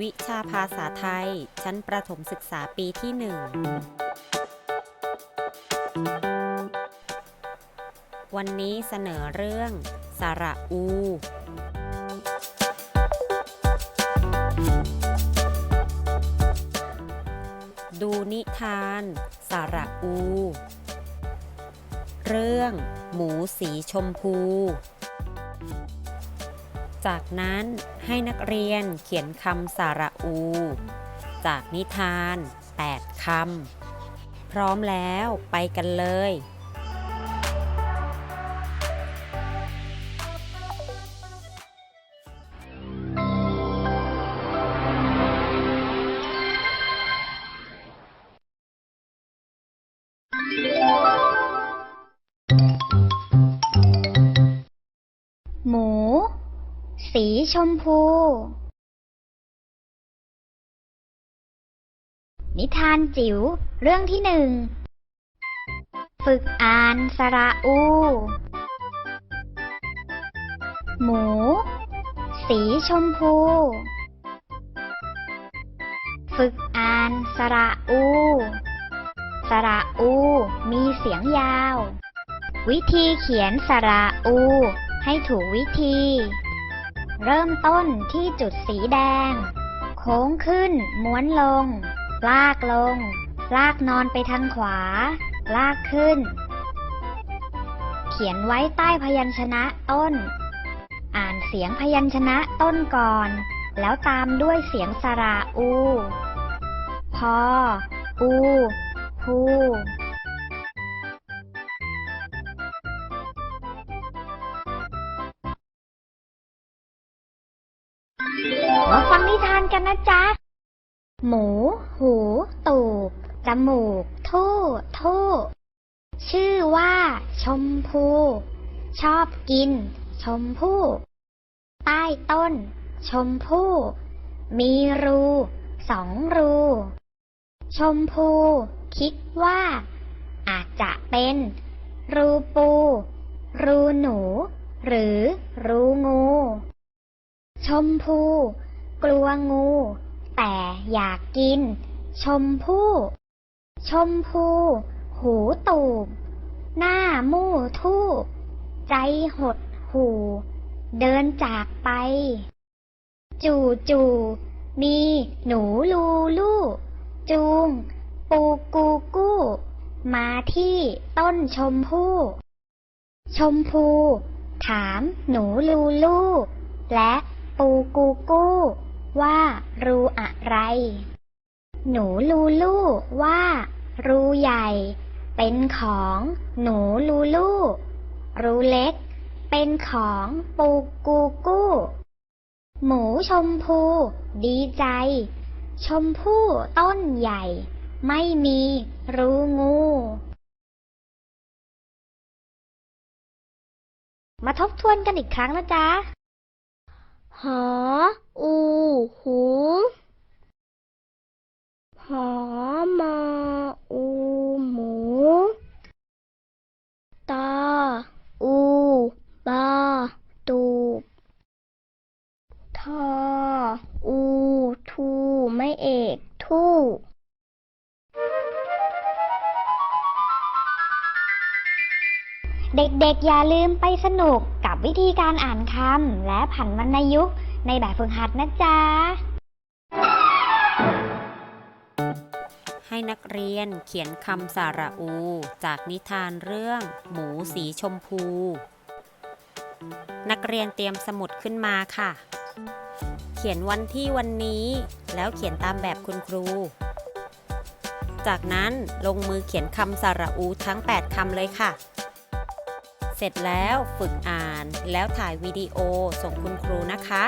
วิชาภาษาไทย ชั้นประถมศึกษาปีที่หนึ่ง วันนี้เสนอเรื่อง สระอู ดูนิทาน สระอู เรื่อง หมูสีชมพู จากนั้นให้นักเรียนเขียนคำสาระอู จากนิทาน 8คำพร้อมแล้วไปกันเลย สีชมพู นิทานจิ๋วเรื่องที่หนึ่ง ฝึกอ่านสระอู หมู สีชมพู ฝึกอ่านสระอู สระอูมีเสียงยาว วิธีเขียนสระอูให้ถูกวิธี เริ่มต้นที่จุดสีแดง โค้งขึ้น ม้วนลง ลากลง ลากนอนไปทางขวา ลากขึ้น เขียนไว้ใต้พยัญชนะต้น อ่านเสียงพยัญชนะต้นก่อน แล้วตามด้วยเสียงสระอู พอ อู ฮู มาฟังนิทานกันนะจ๊ะ หมู หู ตูบจมูก ทู่ ทู่ ชื่อว่า ชมพู ชอบกิน ชมพู่ ใต้ต้น ชมพู่ มีรู สองรู ชมพู คิดว่า อาจจะเป็น รูปู รูหนู หรือ รูงู มพู กลัวงู แต่อยากกิน ชมพู่ ชมพู หูตูบ หน้ามู่ทู่ใจหดหู เดินจากไป จู่จู่มีหนูลูลูจูง ปูกูกู้ มาที่ต้นชมพู่ ชมพู ถามหนูลูลูและ ปูกูกู้ ว่ารูอะไร หนูลูลูว่า รูใหญ่ เป็นของหนูลูลูรูเล็ก เป็นของปูกูกู้ หมูชมพู ดีใจ ชมพู่ต้นใหญ่ ไม่มีรูงูมาทบทวนกันอีกครั้งนะจ๊ะ หออูหูหอมออูหมูตออูบอตูบทออูทูไม่เอกทู่เด็กๆอย่าลืมไปสนุกกับ วิธีการอ่านคำและผันวรรณยุกต์ในแบบฝึกหัดนะจ๊ะ ให้นักเรียนเขียนคำสาระอู จากนิทานเรื่อง หมูสีชมพู นักเรียนเตรียมสมุดขึ้นมาค่ะ เขียนวันที่วันนี้ แล้วเขียนตามแบบคุณครู จากนั้นลงมือเขียนคำสาระอูทั้ง 8คำเลยค่ะ เสร็จแล้วฝึกอ่านแล้วถ่ายวิดีโอส่งคุณครูนะคะ